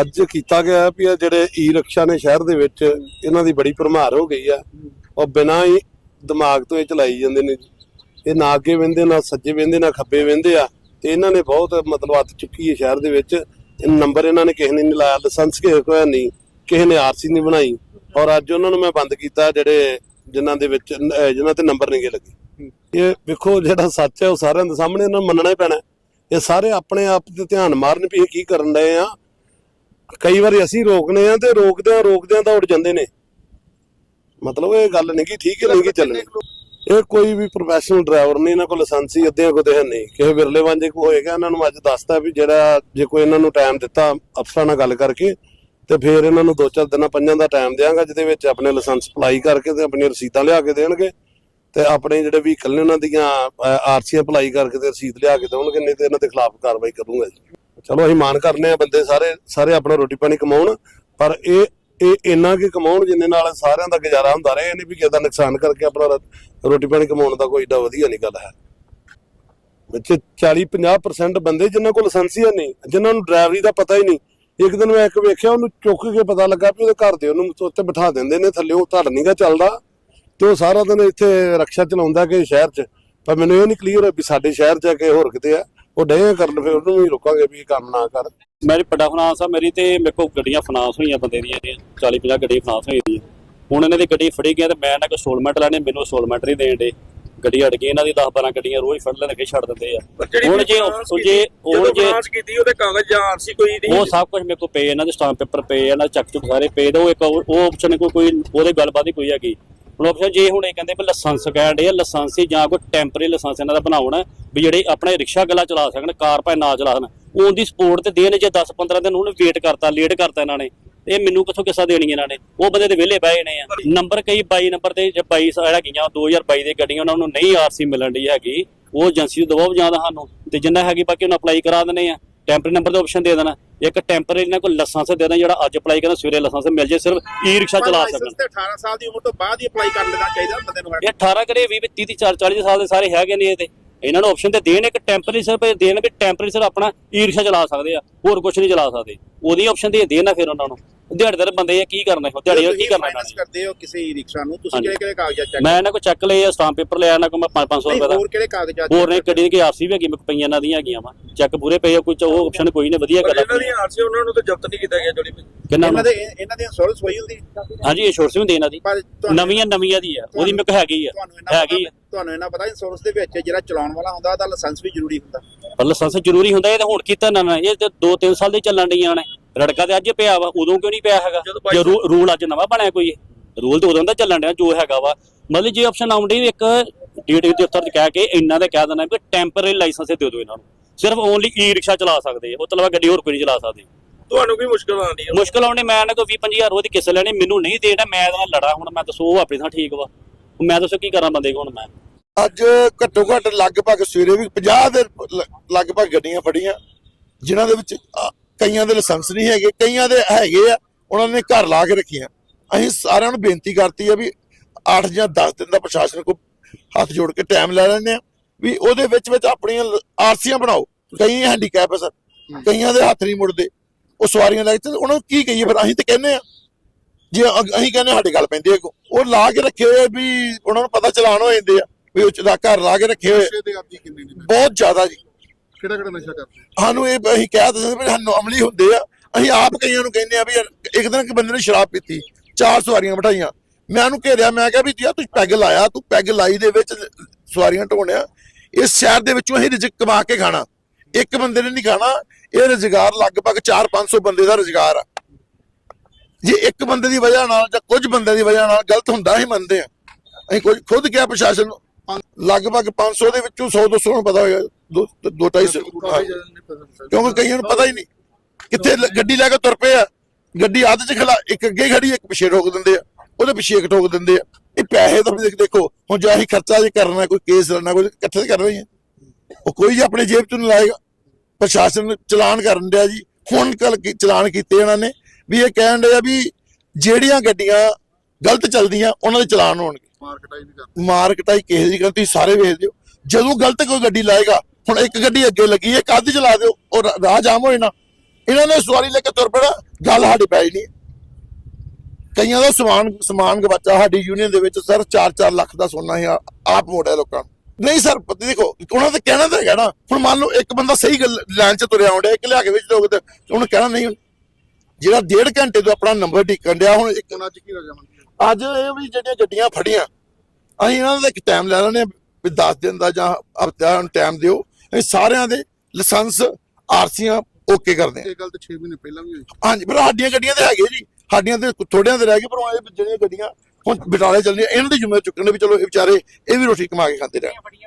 ਅੱਜ ਕੀਤਾ ਗਿਆ ਵੀ ਇਹ ਜਿਹੜੇ ਈ ਰਕਸ਼ਾ ਨੇ ਸ਼ਹਿਰ ਦੇ ਵਿੱਚ, ਇਹਨਾਂ ਦੀ ਬੜੀ ਭਰਮਾਰ ਹੋ ਗਈ ਆ। ਉਹ ਬਿਨਾਂ ਹੀ ਦਿਮਾਗ ਤੋਂ ਇਹ ਚਲਾਈ ਜਾਂਦੇ ਨੇ ਇਹ ਨਾ ਅੱਗੇ ਵਹਿੰਦੇ, ਨਾ ਸੱਜੇ ਵਹਿੰਦੇ, ਨਾ ਖੱਬੇ ਵਹਿੰਦੇ ਆ। ਤੇ ਇਹਨਾਂ ਨੇ ਬਹੁਤ ਮਤਲਬ ਹੱਥ ਚੁੱਕੀ ਹੈ ਸ਼ਹਿਰ ਦੇ ਵਿੱਚ। ਇਹ ਨੰਬਰ ਇਹਨਾਂ ਨੇ ਕਿਸੇ ਨੇ ਨਹੀਂ ਲਾਇਆ, ਲਾਇਸੈਂਸ ਕਿਸੇ ਕੋਲ ਹੈ ਨਹੀਂ। ਕਿਸੇ ਨੇ ਆਰਸੀ ਨਹੀਂ ਬਣਾਈ। ਔਰ ਅੱਜ ਉਹਨਾਂ ਨੂੰ ਮੈਂ ਬੰਦ ਕੀਤਾ ਜਿਹੜੇ ਜਿਨ੍ਹਾਂ ਦੇ ਵਿੱਚ, ਅਹ ਜਿਨ੍ਹਾਂ ਤੇ ਨੰਬਰ ਨਹੀਂ ਗੇ ਲੱਗੇ। ਇਹ ਵੇਖੋ ਜਿਹੜਾ ਸੱਚ ਹੈ, ਉਹ ਸਾਰਿਆਂ ਦੇ ਸਾਹਮਣੇ ਇਹਨਾਂ ਨੂੰ ਮੰਨਣਾ ਹੀ ਪੈਣਾ। ਇਹ ਸਾਰੇ ਆਪਣੇ ਆਪ ਤੇ ਧਿਆਨ ਮਾਰਨ ਵੀ ਇਹ ਕੀ ਕਰਨ ਡਏ ਆ ਕਈ ਵਾਰੀ ਅਸੀਂ ਰੋਕਨੇ ਆ ਤੇ ਰੋਕਦਿਆਂ ਰੋਕਦਿਆਂ ਤਾਂ ਉੱਡ ਜਾਂਦੇ ਨੇ। ਮਤਲਬ ਇਹ ਗੱਲ ਨਹੀਂ ਕਿ ਠੀਕ ਨਹੀਂ ਕਿ ਚੱਲਣੀ ਇਹ ਕੋਈ ਵੀ ਪ੍ਰੋਫੈਸ਼ਨਲ ਡਰਾਈਵਰ ਨਹੀਂ, ਇਹਨਾਂ ਕੋਲ ਲਾਇਸੈਂਸ ਹੀ ਅੱਧਿਆਂ ਕੋਲ ਤੇ ਹੈ ਨਹੀਂ। ਕਿਸੇ ਵਿਰਲੇ ਵਾਂਝੇ ਕੋ ਹੋਏਗਾ, ਇਹਨਾਂ ਨੂੰ ਅੱਜ ਦੱਸਤਾ ਵੀ ਜਿਹੜਾ ਜੇ ਕੋਈ ਇਹਨਾਂ ਨੂੰ ਟਾਈਮ ਦਿੱਤਾ ਅਫਸਰਾਂ ਨਾਲ ਗੱਲ ਕਰਕੇ ਤੇ ਫਿਰ ਇਹਨਾਂ ਨੂੰ ਦੋ ਚਾਰ ਦਿਨਾਂ ਪੰਜਾਂ ਦਾ ਟਾਈਮ ਦਿਆਂਗਾ, ਜਿਹਦੇ ਵਿੱਚ ਆਪਣੇ ਲਾਇਸੈਂਸ ਅਪਲਾਈ ਕਰਕੇ ਤੇ ਆਪਣੀਆਂ ਰਸੀਦਾਂ ਲਿਆ ਕੇ ਦੇਣਗੇ ਤੇ ਆਪਣੇ ਜਿਹੜੇ ਵਹੀਕਲ ਨੇ ਉਹਨਾਂ ਦੀਆਂ ਆਰਸੀਆਂ ਅਪਲਾਈ ਕਰਕੇ ਤੇ ਰਸੀਦ ਲਿਆ ਕੇ ਦੇਣਗੇ, ਨਹੀਂ ਤੇ ਇਹਨਾਂ ਦੇ ਖਿਲਾਫ ਕਾਰਵਾਈ ਕਰੂੰਗਾ ਜੀ। ਚਲੋ ਅਸੀਂ ਮਾਨ ਕਰਨੇ ਆ ਬੰਦੇ ਸਾਰੇ ਸਾਰੇ ਆਪਣਾ ਰੋਟੀ ਪਾਣੀ ਕਮਾਉਣ, ਪਰ ਇਹ ਇਹ ਇੰਨਾ ਕਿ ਕਮਾਉਣ ਜਿੰਨੇ ਨਾਲ ਸਾਰਿਆਂ ਦਾ ਗੁਜ਼ਾਰਾ ਹੁੰਦਾ ਰਹੇ ਨਹੀਂ ਵੀ ਕਿਸੇ ਦਾ ਨੁਕਸਾਨ ਕਰਕੇ ਆਪਣਾ ਰੋਟੀ ਪਾਣੀ ਕਮਾਉਣ ਦਾ ਕੋਈ ਏਡਾ ਵਧੀਆ ਨਹੀਂ ਗੱਲ ਹੈ। ਵਿੱਚ 40 50% ਬੰਦੇ ਜਿਨ੍ਹਾਂ ਕੋਲ ਲਾਇਸੈਂਸ ਹੀ ਨਹੀਂ, ਜਿਨ੍ਹਾਂ ਨੂੰ ਡਰਾਈਵਰੀ ਦਾ ਪਤਾ ਹੀ ਨਹੀਂ, ਇੱਕ ਦਿਨ ਮੈਂ ਇੱਕ ਵੇਖਿਆ, ਉਹਨੂੰ ਚੁੱਕ ਕੇ ਪਤਾ ਲੱਗਾ ਵੀ ਉਹਦੇ ਘਰ ਦੇ ਉਹਨੂੰ ਉੱਤੇ ਬਿਠਾ ਦਿੰਦੇ ਨੇ ਥੱਲੇ, ਉਹ ਧੜ ਨਹੀਂਗਾ ਚੱਲਦਾ, ਤੇ ਉਹ ਸਾਰਾ ਦਿਨ ਇੱਥੇ ਰਕਸ਼ਾ ਚਲਾਉਂਦਾ ਕਿ ਸ਼ਹਿਰ 'ਚ, ਪਰ ਮੈਨੂੰ ਇਹ ਨਹੀਂ ਕਲੀਅਰ ਵੀ ਸਾਡੇ ਸ਼ਹਿਰ 'ਚ ਆ ਕਿ ਹੋਰ ਕਿਤੇ ਆ। ਉਹ ਡੇ ਕਰਨ ਫਿਰ ਉਹਨੂੰ ਵੀ ਰੋਕਾਂਗੇ ਵੀ ਇਹ ਕੰਮ ਨਾ ਕਰ। ਮੇਰੀ ਵੱਡਾ ਫਾਈਨਾਂਸ ਆ ਮੇਰੀ ਤੇ ਮੇਰੇ ਕੋਲ ਗੱਡੀਆਂ ਫਾਈਨਾਂਸ ਹੋਈਆਂ ਬੰਦੇ ਦੀਆਂ ਇਹਦੀਆਂ 40 50 ਗੱਡੀ ਫਾਈਨਾਂਸ ਹੋਈ ਦੀਆਂ। ਹੁਣ ਇਹਨਾਂ ਦੀ ਗੱਡੀ ਫੜੀ ਗਿਆ ਤੇ ਮੈਂ ਇਹਨਾਂ ਕੋਲ ਸਟੋਲਮੈਂਟ ਲੈਣੇ ਮੈਨੂੰ ਸਟੋਲਮੈਂਟ ਨਹੀਂ ਦੇਣ ਦੇ ਗੱਡੀ ਅੜ ਗਈ ਇਹਨਾਂ ਦੀ 10 12 ਗੱਡੀਆਂ ਰੋਜ਼ ਫੜ ਲੈਣ ਕੇ ਛੱਡ ਦਿੰਦੇ ਆ। ਹੁਣ ਜੇ ਉਹ ਜੇ ਹੁਣ ਜੇ ਕੀਤੀ ਉਹਦੇ ਕਾਗਜ਼ ਜਾਂ ਆਰਸੀ ਕੋਈ ਨਹੀਂ ਉਹ ਸਭ ਕੁਝ ਮੇਰੇ ਕੋਲ ਪਏ ਇਹਨਾਂ ਦੇ ਸਟਾਂਪ ਪੇਪਰ ਪਏ ਇਹਨਾਂ ਦੇ ਚੱਕ ਚੁੱਕ ਸਾਰੇ ਪਏ ਤੇ ਉਹ ਇੱਕ ਉਹ ਆਪਸ਼ਨ ਕੋਈ ਕੋਈ ਉਹਦੇ ਗੱਲਬਾਤ ਹੀ ਕੋਈ ਹੈਗੀ। ਹੁਣ ਆਪਸ਼ਨ ਜੇ ਹੁਣ ਇਹ ਕਹਿੰਦੇ ਵੀ ਲਾਇਸੈਂਸ ਕਹਿੰਦੇ ਆ, ਲਾਇਸੈਂਸ ਜਾਂ ਕੋਈ ਟੈਂਪਰੇਰੀ ਲਾਇਸੈਂਸ ਇਹਨਾਂ ਦਾ ਬਣਾਉਣਾ, ਵੀ ਜਿਹੜੇ ਆਪਣੇ ਰਿਕਸ਼ਾ ਗੱਲਾ ਚਲਾ ਸਕਣ, ਕਾਰ ਭਾਵੇਂ ਨਾ ਚਲਾ ਸਕਣ, ਉਹਦੀ ਸਪੋਰਟ ਤੇ ਦੇਣ ਜੇ 10 15 ਦਿਨ ਉਹਨੂੰ ਵੇਟ ਕਰਤਾ ਲੇਟ ਕਰਤਾ ਇਹਨਾਂ ਨੇ, ਇਹ ਮੈਨੂੰ ਕਿੱਥੋਂ ਕਿੱਸਾ ਦੇਣੀ ਇਹਨਾਂ ਨੇ? ਉਹ ਬੰਦੇ ਤੇ ਵਿਹਲੇ ਬਹਿ ਨੇ ਆ। ਨੰਬਰ ਕਈ 22 ਨੰਬਰ ਤੇ ਜੇ 22 ਜਿਹੜਾ ਗਈਆਂ 2022 ਦੇ ਗੱਡੀਆਂ ਉਹਨਾਂ ਨੂੰ ਨਹੀਂ ਆਰਸੀ ਮਿਲਣ ਦੀ ਹੈਗੀ, ਉਹ ਏਜੰਸੀ ਨੂੰ ਦਬਾਅ ਜਾਂਦਾ ਸਾਨੂੰ, ਤੇ ਜਿੰਨਾ ਹੈਗੀ ਬਾਕੀ ਉਹਨੂੰ ਅਪਲਾਈ ਕਰਾ ਦਿੰਦੇ ਆ ਟੈਂਪਰੇਰੀ ਨੰਬਰ ਦਾ ਆਪਸ਼ਨ ਦੇ ਦੇਣਾ। ਇੱਕ ਟੈਂਪਰੇਰੀ ਇਹਨਾਂ ਕੋਲ ਲਾਇਸੈਂਸ ਦੇ ਦੇਣਾ ਜਿਹੜਾ ਅੱਜ ਅਪਲਾਈ ਕਰਨਾ ਸਵੇਰੇ ਲਾਇਸੈਂਸ ਮਿਲ ਜੇ ਸਿਰਫ ਈ ਰਿਕਸ਼ਾ ਚਲਾ ਸਕਣ। ਤੇ 18 ਸਾਲ ਦੀ ਉਮਰ ਤੋਂ ਬਾਅਦ ਹੀ ਅਪਲਾਈ ਕਰ ਲੈਣਾ ਚਾਹੀਦਾ ਬੰਦੇ ਨੂੰ ਇਹ 18 ਕਰੇ 20 30 40 40 ਸਾਲ ਦੇ ਸਾਰੇ ਹੈਗੇ ਨੇ ਇਹ ਤੇ। ਇਹਨਾਂ ਨੂੰ ਆਪਸ਼ਨ ਤੇ ਦੇਣ ਇੱਕ ਟੈਂਪਰੇਰੀ ਇਹ ਦੇਣ ਵੀ ਟੈਂਪਰੇਰੀ ਸਿਰਫ ਆਪਣਾ ਈ ਰਿਕਸ਼ਾ ਚਲਾ ਸਕਦੇ ਆ ਹੋਰ ਕੁਝ ਨਹੀਂ ਚਲਾ ਸਕਦੇ। ਉਹਦੀ ਆਪਸ਼ਨ ਤੇ ਦੇਣਾ ਫਿਰ ਉਹਨਾਂ ਨੂੰ। ਦਿਹਾੜੀਦਾਰ ਬੰਦੇ ਆ ਕੀ ਕਰਨਾ ਹੈ ਦਿਹਾੜੀ ਕੀ ਕਰਨਾ ਨੇ? ਕਰਦੇ ਹੋ ਕਿਸੇ ਈ ਰਿਕਸ਼ਾ ਨੂੰ ਤੁਸੀਂ। ਕਿਹੜੇ ਕਿਹੜੇ ਕਾਗਜ਼ਾਤ ਚੈੱਕ ਮੈਂ ਇਹਨਾਂ ਕੋ ਚੈੱਕ ਲਏ ਆ ਸਟਾਂਪ ਪੇਪਰ ਲਿਆ ਇਹਨਾਂ ਕੋ ਮੈਂ 500 ਨਹੀਂ ਰੁਪਏ ਦਾ। ਹੋਰ ਕਿਹੜੇ ਕਾਗਜ਼ਾਤ ਹੋਰ ਨੇ ਗੱਡੀ ਦੀ ਆਰਸੀ ਵੀ ਹੈਗੀ ਕੋਲ ਪਈਆਂ ਇਹਨਾਂ ਦੀਆਂ ਹੈਗੀਆਂ ਵਾ। ਚੈੱਕ ਪੂਰੇ ਪਏ ਆ ਕੋਈ ਚ- ਉਹ ਆਪਸ਼ਨ ਕੋਈ ਨਹੀਂ ਵਧੀਆ ਗੱਲ ਇਹਨਾਂ ਦੀ ਆਰਸੀ ਉਹਨਾਂ ਨੂੰ ਤਾਂ ਜ਼ਬਤ ਨਹੀਂ ਕੀਤਾ ਗਿਆ ਜਿਹੜੀ ਕਿੰਨਾ ਇਹਨਾਂ ਦੇ ਇਹਨਾਂ ਦੀ ਇੰਸ਼ੋਰੈਂਸ ਹੋਈ ਹੁੰਦੀ? ਹਾਂਜੀ ਇੰਸ਼ੋਰੈਂਸ ਵੀ ਦੇਣਾ ਦੀ। ਨਵੀਆਂ ਨਵੀਆਂ ਦੀ ਆ ਉਹਦੀ ਮੇਰੇ ਕੋਲ ਹੈਗੀ ਆ। ਹੈਗੀ ਤੁਹਾਨੂੰ ਇਹਨਾਂ ਪਤਾ ਇੰਸ਼ੋਰੈਂਸ ਦੇ ਵਿੱਚ ਜਿਹੜਾ ਚਲਾਉਣ ਵਾਲਾ ਹੁੰਦਾ ਉਹਦਾ ਲਾਇਸੈਂਸ ਵੀ ਜ਼ਰੂਰੀ ਹੁੰਦਾ। ਪਰ ਲਾਇਸੈਂਸ ਜ਼ਰੂਰੀ ਹੁੰਦਾ ਇਹ ਤਾਂ ਹੁਣ ਕੀਤਾ ਨਾ ਨਾ ਇਹ ਤੇ 2-3 ਸਾਲ ਦੇ ਚੱਲਣ ਡੀਆਂ ਨੇ। ਰੜਕਾ ਤੇ ਅੱਜ ਪਿਆ ਵਾ ਉਦੋਂ ਕਿਉਂ ਨਹੀਂ ਪਿਆ ਹੈਗਾ? ਜਦੋਂ ਜੇ ਰੂਲ ਅੱਜ ਨਵਾਂ ਬਣਿਆ ਕੋਈ ਰੂਲ ਤੇ ਉਦੋਂ ਦਾ ਚੱਲਣ ਡਿਆ ਜੋ ਹੈਗਾ ਵਾ। ਮਤਲਬ ਜੇ ਆਪਸ਼ਨ ਆਉਂਦੀ ਇੱਕ ਡੀਟੀ ਦੇ ਉੱਤਰ ਕਹਿ ਕੇ ਇੰਨਾ ਦੇ ਕਹਿ ਦੇਣਾ ਕਿ ਟੈਂਪਰੇਰੀ ਲਾਇਸੈਂਸ ਦੇ ਦਿਓ ਇਹਨਾਂ ਨੂੰ। ਸਿਰਫ ਓਨਲੀ ਈ ਰਿਕਸ਼ਾ ਚਲਾ ਸਕਦੇ ਆ ਉਹ ਤੋਂ ਇਲਾਵਾ ਗੱਡੀ ਹੋਰ ਕੋਈ ਨਹੀਂ ਚਲਾ ਸਕਦੇ। ਤੁਹਾਨੂੰ ਕੀ ਮੁਸ਼ਕਲ ਆਉਂਦੀ ਹੈ ਮੁਸ਼ਕਲ ਆਉਣੇ ਮੈਂ ਇਹਨਾਂ ਕੋ 20 25000 ਰੁਪਏ ਦੀ ਕਿਸ ਲੈਣੀ ਮੈਨੂੰ ਨਹੀਂ ਦੇਣਾ ਮੈਂ ਇਹਦੇ ਨਾਲ ਲੜਾ ਹੁਣ ਮੈਂ ਦੱਸੋ ਉਹ ਆਪਣੀ ਥਾਂ ਠੀਕ ਵਾ। ਮੈਂ ਦੱਸੋ ਕੀ ਕਰਾਂ ਬੰਦੇ ਕੋ ਮੈਂ? ਅੱਜ ਘੱਟੋ ਘੱਟ ਲਗਭਗ ਸਵੇਰੇ ਵੀ 50 ਦੇ ਲਗਭਗ ਗੱਡੀਆਂ ਫੜੀਆਂ, ਜਿਨ੍ਹਾਂ ਦੇ ਵਿੱਚ ਕਈਆਂ ਦੇ ਲਾਇਸੈਂਸ ਨਹੀਂ ਹੈਗੇ, ਕਈਆਂ ਦੇ ਹੈਗੇ ਆ, ਉਹਨਾਂ ਨੇ ਘਰ ਲਾ ਕੇ ਰੱਖੀਆਂ। ਅਸੀਂ ਸਾਰਿਆਂ ਨੂੰ ਬੇਨਤੀ ਕਰਤੀ ਆ ਵੀ 8 ਜਾਂ 10 ਦਿਨ ਦਾ ਪ੍ਰਸ਼ਾਸਨ ਕੋ ਹੱਥ ਜੋੜ ਕੇ ਟਾਈਮ ਲੈ ਲੈਂਦੇ ਆ, ਵੀ ਉਹਦੇ ਵਿੱਚ ਵਿੱਚ ਆਪਣੀਆਂ ਆਰਸੀਆਂ ਬਣਾਓ। ਕਈ ਹੈਂਡੀਕੈਪ ਆ ਸਰ ਕਈਆਂ ਦੇ ਹੱਥ ਨਹੀਂ ਮੁੜਦੇ। ਉਹ ਸਵਾਰੀਆਂ ਲੈ ਕੇ, ਉਹਨਾਂ ਨੂੰ ਕੀ ਕਹੀਏ ਫਿਰ, ਅਸੀਂ ਤੇ ਕਹਿੰਦੇ ਆ। ਜੇ ਅਸੀਂ ਕਹਿੰਦੇ ਸਾਡੇ ਗੱਲ ਪੈਂਦੀ ਹੈ ਉਹ ਲਾ ਕੇ ਰੱਖੇ ਹੋਏ ਵੀ ਉਹਨਾਂ ਨੂੰ ਪਤਾ ਚਲਾਣ ਹੋ ਜਾਂਦੇ ਆ ਵੀ ਉਹ ਚਲਾ ਘਰ ਲਾ ਕੇ ਰੱਖੇ ਹੋਏ। ਬਹੁਤ ਜ਼ਿਆਦਾ ਜੀ। ਕਿਹੜਾ ਕਿਹੜਾ ਨਸ਼ਾ ਕਰਦੇ? ਸਾਨੂੰ ਇਹ ਅਸੀਂ ਕਹਿ ਦਿੰਦੇ ਵੀ ਸਾਨੂੰ ਅਮਲੀ ਹੁੰਦੇ ਆ। ਅਸੀਂ ਆਪ ਕਈਆਂ ਨੂੰ ਕਹਿੰਦੇ ਆ ਵੀ ਇੱਕ ਦਿਨ ਕਿ ਬੰਦੇ ਨੇ ਸ਼ਰਾਬ ਪੀਤੀ ਚਾਰ ਸਵਾਰੀਆਂ ਬਿਠਾਈਆਂ। ਮੈਂ ਉਹਨੂੰ ਘੇਰਿਆ ਮੈਂ ਕਿਹਾ ਵੀ ਯਾਰ ਤੂੰ ਪੈਗ ਲਾਇਆ ਤੂੰ ਪੈਗ ਲਾਈ ਦੇ ਵਿੱਚ ਸਵਾਰੀਆਂ ਢੋਣਿਆ। ਇਸ ਸ਼ਹਿਰ ਦੇ ਵਿੱਚੋਂ ਅਸੀਂ ਰਿਜ਼ਕ ਕਮਾ ਕੇ ਖਾਣਾ। ਇੱਕ ਬੰਦੇ ਨੇ ਨਹੀਂ ਖਾਣਾ ਇਹ ਰੁਜ਼ਗਾਰ ਲਗਭਗ 4-500 ਬੰਦੇ ਦਾ ਰੁਜ਼ਗਾਰ ਆ। ਜੇ ਇੱਕ ਬੰਦੇ ਦੀ ਵਜ੍ਹਾ ਨਾਲ ਜਾਂ ਕੁਝ ਬੰਦੇ ਦੀ ਵਜ੍ਹਾ ਨਾਲ ਗਲਤ ਹੁੰਦਾ ਹੀ ਮੰਨਦੇ ਆ ਅਸੀਂ ਕੁਝ ਖੁਦ ਕਿਹਾ ਪ੍ਰਸ਼ਾਸਨ ਨੂੰ ਲਗਭਗ 500 ਦੇ ਵਿੱਚੋਂ 100 200 ਨੂੰ ਪਤਾ ਹੋਏਗਾ ਦੋ ਦੋ ਢਾਈ ਸੌ ਹਾਂ। ਕਿਉਂਕਿ ਕਈਆਂ ਨੂੰ ਪਤਾ ਹੀ ਨਹੀਂ। ਕਿੱਥੇ ਗੱਡੀ ਲੈ ਕੇ ਤੁਰ ਪਏ ਆ। ਗੱਡੀ ਅੱਧ ਚ ਖਲਾ ਇੱਕ ਅੱਗੇ ਖੜੀ ਇੱਕ ਪਿੱਛੇ ਰੋਕ ਦਿੰਦੇ ਆ। ਉਹਦੇ ਪਿੱਛੇ ਇੱਕ ਠੋਕ ਦਿੰਦੇ ਆ। ਇਹ ਪੈਸੇ ਤਾਂ ਦੇਖ- ਦੇਖੋ ਹੁਣ ਜੇ ਅਸੀਂ ਖਰਚਾ ਜੇ ਕਰਨਾ ਕੋਈ ਕੇਸ ਲੜਨਾ ਕੋਈ ਇਕੱਠੇ ਤਾਂ ਕਰਨਾ ਹੀ। ਆ ਉਹ ਕੋਈ ਜੀ ਆਪਣੇ ਜੇਬ ਨਹੀਂ ਲਾਏਗਾ। ਪ੍ਰਸ਼ਾਸਨ ਚਲਾਨ ਕਰਨ ਡਿਆ ਜੀ। ਹੁਣ ਕੱਲ ਚਲਾਨ ਕੀਤੇ ਇਹਨਾਂ ਨੇ। ਵੀ ਇਹ ਕਹਿਣ ਡਿਆ ਵੀ ਜਿਹੜੀਆਂ ਗੱਡੀਆਂ ਗਲਤ ਚੱਲਦੀਆਂ ਉਹਨਾਂ ਦੇ ਚਲਾਨ ਹੋਣਗੇ। ਮਾਰਕਟਾਈ ਨਹੀਂ ਕਰਦੇ। ਮਾਰਕਟਾਈ ਕਿਸੇ ਦੀ ਸਾਰੇ ਵੇਖ ਦਿਓ ਜਦੋਂ ਗਲਤ ਕੋਈ ਗੱਡੀ ਲਾਏਗਾ ਹੁਣ ਇੱਕ ਗੱਡੀ ਅੱਗੇ ਲੱਗੀ ਹੈ ਕੱਦ ਚਲਾ ਦਿਓ ਉਹ ਰਾਹ ਜਾਮ ਹੋਏ ਨਾ ਇਹਨਾਂ ਨੇ ਸਵਾਰੀ ਲੈ ਕੇ ਤੁਰ ਪੈਣਾ ਗੱਲ ਸਾਡੇ ਪੈ ਨਹੀਂ ਕਈਆਂ ਦਾ ਸਮਾਨ ਸਮਾਨ ਗਵਾਚਾ ਸਾਡੀ ਯੂਨੀਅਨ ਦੇ ਵਿੱਚ ਸਰ 4-4 ਲੱਖ ਦਾ ਸੋਨਾ ਹੀ ਆਪ ਮੋੜਿਆ ਲੋਕਾਂ ਨੂੰ। ਨਹੀਂ ਸਰ ਪਤਾ ਦੇਖੋ ਉਹਨਾਂ ਦਾ ਕਹਿਣਾ ਤਾਂ ਹੈਗਾ ਨਾ। ਹੁਣ ਮੰਨ ਲਓ ਇੱਕ ਬੰਦਾ ਸਹੀ ਗੱਲ ਲਾਈਨ 'ਚ ਤੁਰਿਆ ਆਉਂਦਾ ਇੱਕ ਲਿਆ ਕੇ ਵਿੱਚ ਦੋਗੇ ਤੇ। ਉਹਨੂੰ ਕਹਿਣਾ ਨਹੀਂ ਜਿਹੜਾ ਡੇਢ ਘੰਟੇ ਤੋਂ ਆਪਣਾ ਨੰਬਰ ਢੀਕਣ ਡਿਆ ਹੁਣ ਇੱਕ ਹੁਣ ਅੱਜ ਕੀ ਰਜਾਮੰਦੀ ਅੱਜ ਇਹ ਵੀ ਜਿਹੜੀਆਂ ਗੱਡੀਆਂ ਫੜੀਆਂ ਅਸੀਂ ਇਹਨਾਂ ਦਾ ਇੱਕ ਟਾਈਮ ਲੈ ਲੈਣੇ ਵੀ 10 ਦਿਨ ਦਾ ਜਾਂ ਹਫ਼ਤਾ ਨੂੰ ਟਾਈਮ ਦਿਓ। ਅਸੀਂ ਸਾਰਿਆਂ ਦੇ ਲਾਇਸੈਂਸ ਆਰਸੀਆਂ ਓਕੇ ਕਰਦੇ ਹਾਂ। ਇਹ ਗੱਲ ਤਾਂ 6 ਮਹੀਨੇ ਪਹਿਲਾਂ ਵੀ ਹੋਈ। ਹਾਂਜੀ ਪਰ ਸਾਡੀਆਂ ਗੱਡੀਆਂ ਤੇ ਹੈਗੇ ਜੀ। ਸਾਡੀਆਂ ਤੇ ਥੋੜਿਆਂ ਦੇ ਰਹਿ ਗਏ ਪਰ ਉਹ ਇਹ ਜਿਹੜੀਆਂ ਗੱਡੀਆਂ ਹੁਣ ਬਟਾਲੇ ਚੱਲਦੀਆਂ ਇਹਨਾਂ ਦੀ ਜ਼ਿੰਮੇਵਾਰੀ ਚੁੱਕਣ ਵੀ ਚਲੋ ਇਹ ਵਿਚਾਰੇ ਇਹ ਵੀ ਰੋਟੀ ਕਮਾ ਕੇ ਖਾਂਦੇ ਰਹਿਣ।